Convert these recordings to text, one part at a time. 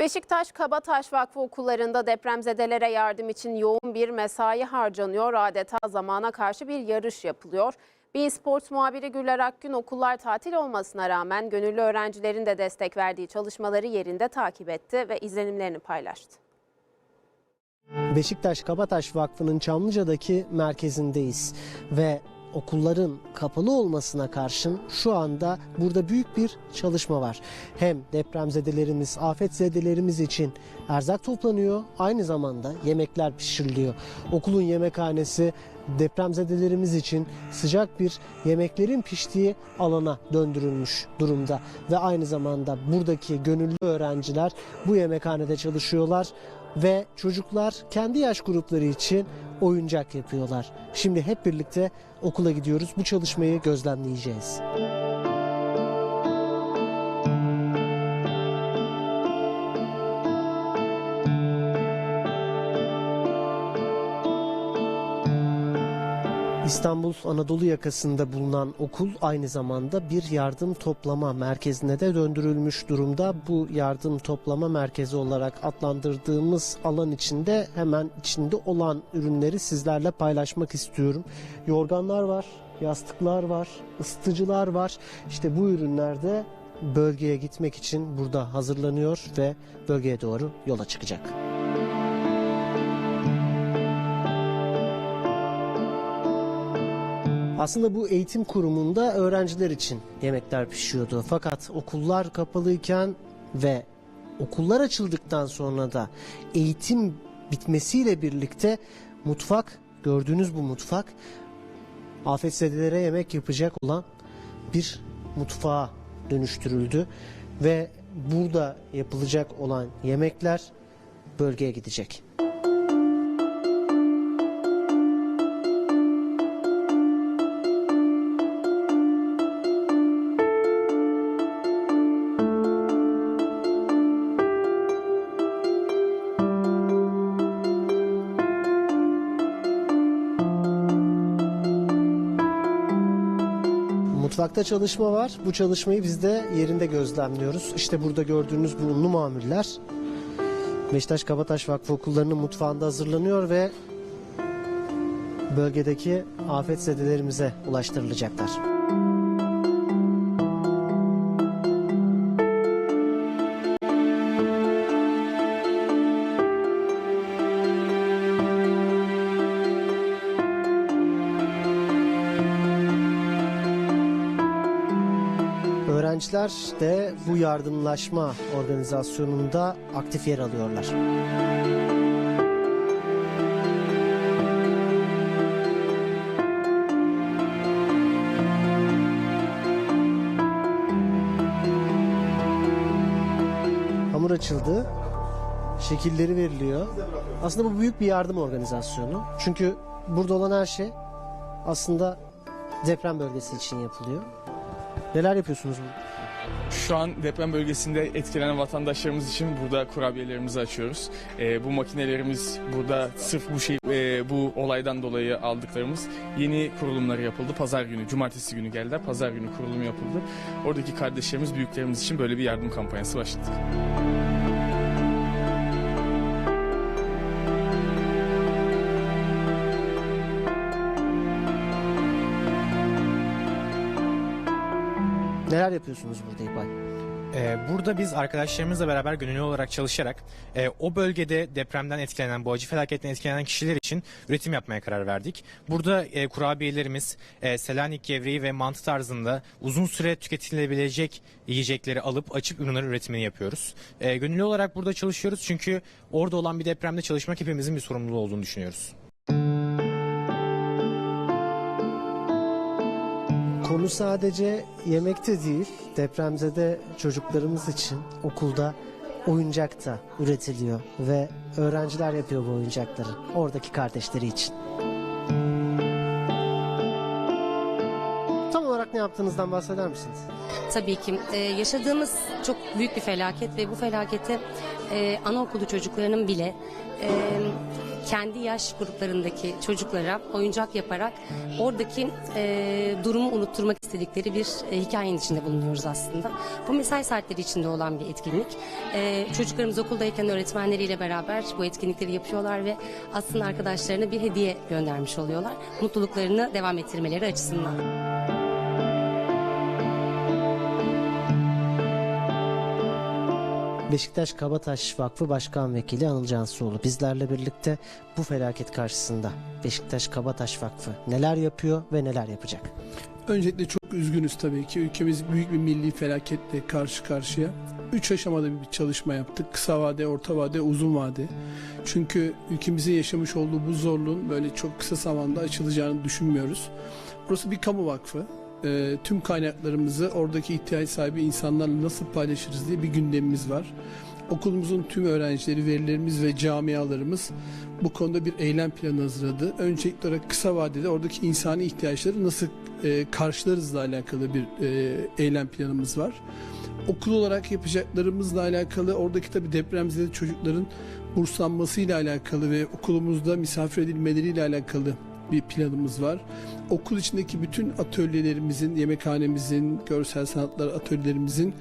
Beşiktaş Kabataş Vakfı okullarında depremzedelere yardım için yoğun bir mesai harcanıyor. Adeta zamana karşı bir yarış yapılıyor. Bein Sports muhabiri Güller Akgün okullar tatil olmasına rağmen gönüllü öğrencilerin de destek verdiği çalışmaları yerinde takip etti ve izlenimlerini paylaştı. Beşiktaş Kabataş Vakfı'nın Çamlıca'daki merkezindeyiz ve okulların kapalı olmasına karşın şu anda burada büyük bir çalışma var. Hem depremzedelerimiz, afetzedelerimiz için erzak toplanıyor, aynı zamanda yemekler pişiriliyor. Okulun yemekhanesi depremzedelerimiz için sıcak bir yemeklerin piştiği alana döndürülmüş durumda ve aynı zamanda buradaki gönüllü öğrenciler bu yemekhanede çalışıyorlar ve çocuklar kendi yaş grupları için oyuncak yapıyorlar. Şimdi hep birlikte okula gidiyoruz. Bu çalışmayı gözlemleyeceğiz. İstanbul Anadolu yakasında bulunan okul aynı zamanda bir yardım toplama merkezine de döndürülmüş durumda. Bu yardım toplama merkezi olarak adlandırdığımız alan içinde hemen içinde olan ürünleri sizlerle paylaşmak istiyorum. Yorganlar var, yastıklar var, ısıtıcılar var. İşte bu ürünler de bölgeye gitmek için burada hazırlanıyor ve bölgeye doğru yola çıkacak. Aslında bu eğitim kurumunda öğrenciler için yemekler pişiyordu. Fakat okullar kapalıyken ve okullar açıldıktan sonra da eğitim bitmesiyle birlikte mutfak, gördüğünüz bu mutfak afetzedelere yemek yapacak olan bir mutfağa dönüştürüldü ve burada yapılacak olan yemekler bölgeye gidecek. Mutfakta çalışma var. Bu çalışmayı biz de yerinde gözlemliyoruz. İşte burada gördüğünüz bu unlu mamuller Beşiktaş Kabataş Vakfı okullarının mutfağında hazırlanıyor ve bölgedeki afetzedelerimize ulaştırılacaklar. Öğrenciler de bu yardımlaşma organizasyonunda aktif yer alıyorlar. Hamur açıldı. Şekilleri veriliyor. Aslında bu büyük bir yardım organizasyonu. Çünkü burada olan her şey aslında deprem bölgesi için yapılıyor. Neler yapıyorsunuz burada? Şu an deprem bölgesinde etkilenen vatandaşlarımız için burada kurabiyelerimizi açıyoruz. Ee, bu makinelerimiz burada sırf bu şey e, bu olaydan dolayı aldıklarımız yeni kurulumları yapıldı. Pazar günü, cumartesi günü geldiler. Pazar günü kurulum yapıldı. Oradaki kardeşlerimiz, büyüklerimiz için böyle bir yardım kampanyası başlattık. Neler yapıyorsunuz burada İpay? Ee, Burada biz arkadaşlarımızla beraber gönüllü olarak çalışarak e, o bölgede depremden etkilenen, bu acı felaketten etkilenen kişiler için üretim yapmaya karar verdik. Burada e, kurabiyelerimiz e, Selanik gevreği ve mantı tarzında uzun süre tüketilebilecek yiyecekleri alıp açıp ürünlerin üretimini yapıyoruz. E, Gönüllü olarak burada çalışıyoruz çünkü orada olan bir depremde çalışmak hepimizin bir sorumluluğu olduğunu düşünüyoruz. Konu sadece yemekte değil, depremzede çocuklarımız için okulda oyuncak da üretiliyor ve öğrenciler yapıyor bu oyuncakları oradaki kardeşleri için. Tam olarak ne yaptığınızdan bahseder misiniz? Tabii ki e, yaşadığımız çok büyük bir felaket ve bu felaketi e, anaokulu çocuklarının bile e, kendi yaş gruplarındaki çocuklara oyuncak yaparak oradaki e, durumu unutturmak istedikleri bir e, hikayenin içinde bulunuyoruz aslında. Bu mesai saatleri içinde olan bir etkinlik. E, çocuklarımız okuldayken öğretmenleriyle beraber bu etkinlikleri yapıyorlar ve aslında arkadaşlarına bir hediye göndermiş oluyorlar. Mutluluklarını devam ettirmeleri açısından. Beşiktaş Kabataş Vakfı Başkan Vekili Anıl Cansuoğlu bizlerle birlikte bu felaket karşısında Beşiktaş Kabataş Vakfı neler yapıyor ve neler yapacak? Öncelikle çok üzgünüz tabii ki. Ülkemiz büyük bir milli felaketle karşı karşıya. Üç aşamada bir çalışma yaptık. Kısa vade, orta vade, uzun vade. Çünkü ülkemizin yaşamış olduğu bu zorluğun böyle çok kısa zamanda açılacağını düşünmüyoruz. Burası bir kamu vakfı. Ee, tüm kaynaklarımızı oradaki ihtiyaç sahibi insanlarla nasıl paylaşırız diye bir gündemimiz var. Okulumuzun tüm öğrencileri, velilerimiz ve camialarımız bu konuda bir eylem planı hazırladı. Öncelikli olarak kısa vadede oradaki insani ihtiyaçları nasıl e, karşılarızla alakalı bir e, eylem planımız var. Okul olarak yapacaklarımızla alakalı oradaki tabi depremzede çocukların burslanmasıyla alakalı ve okulumuzda misafir edilmeleriyle alakalı bir planımız var. Okul içindeki bütün atölyelerimizin, yemekhanemizin, görsel sanatlar atölyelerimizin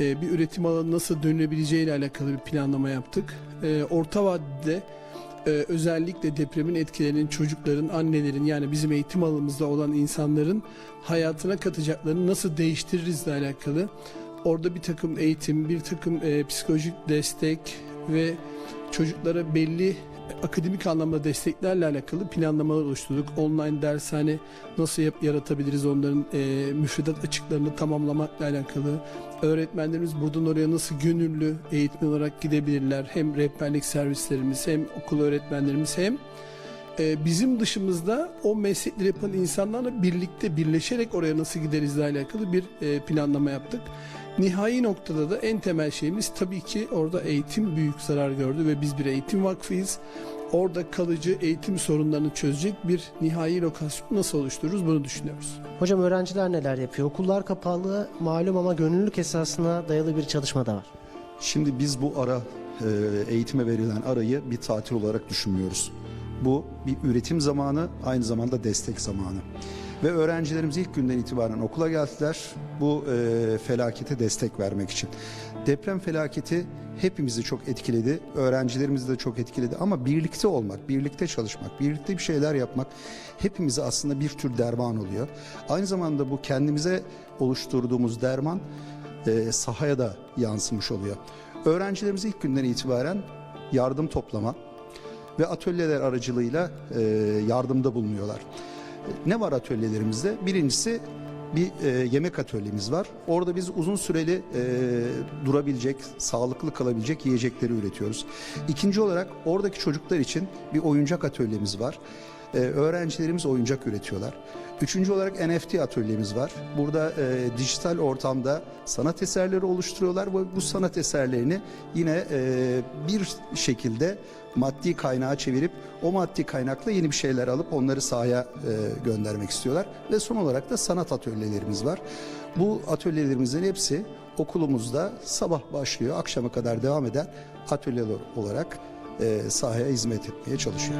e, bir üretim alanı nasıl dönülebileceği ile alakalı bir planlama yaptık. E, orta vadede e, özellikle depremin etkilerinin çocukların, annelerin yani bizim eğitim alanımızda olan insanların hayatına katacaklarını nasıl değiştiririzle alakalı. Orada bir takım eğitim, bir takım e, psikolojik destek ve çocuklara belli akademik anlamda desteklerle alakalı planlamalar oluşturduk. Online dershane nasıl yap- yaratabiliriz onların e, müfredat açıklarını tamamlamakla alakalı. Öğretmenlerimiz buradan oraya nasıl gönüllü eğitim olarak gidebilirler. Hem rehberlik servislerimiz hem okul öğretmenlerimiz hem e, bizim dışımızda o meslekleri yapan insanlarla birlikte birleşerek oraya nasıl giderizle alakalı bir e, planlama yaptık. Nihai noktada da en temel şeyimiz tabii ki orada eğitim büyük zarar gördü ve biz bir eğitim vakfıyız. Orada kalıcı eğitim sorunlarını çözecek bir nihai lokasyon nasıl oluştururuz bunu düşünüyoruz. Hocam öğrenciler neler yapıyor? Okullar kapalı malum ama gönüllülük esasına dayalı bir çalışma da var. Şimdi biz bu ara e, eğitime verilen arayı bir tatil olarak düşünmüyoruz. Bu bir üretim zamanı, aynı zamanda destek zamanı. Ve öğrencilerimiz ilk günden itibaren okula geldiler bu e, felakete destek vermek için. Deprem felaketi hepimizi çok etkiledi, öğrencilerimizi de çok etkiledi ama birlikte olmak, birlikte çalışmak, birlikte bir şeyler yapmak hepimize aslında bir tür derman oluyor. Aynı zamanda bu kendimize oluşturduğumuz derman e, sahaya da yansımış oluyor. Öğrencilerimiz ilk günden itibaren yardım toplama ve atölyeler aracılığıyla e, yardımda bulunuyorlar. E, Ne var atölyelerimizde? Birincisi bir e, yemek atölyemiz var. Orada biz uzun süreli e, durabilecek, sağlıklı kalabilecek yiyecekleri üretiyoruz. İkinci olarak oradaki çocuklar için bir oyuncak atölyemiz var. E, öğrencilerimiz oyuncak üretiyorlar. Üçüncü olarak NFT atölyemiz var. Burada e, dijital ortamda sanat eserleri oluşturuyorlar ve bu sanat eserlerini yine e, bir şekilde maddi kaynağa çevirip o maddi kaynakla yeni bir şeyler alıp onları sahaya e, göndermek istiyorlar. Ve son olarak da sanat atölyelerimiz var. Bu atölyelerimizin hepsi okulumuzda sabah başlıyor, akşama kadar devam eden atölyeler olarak e, sahaya hizmet etmeye çalışıyor.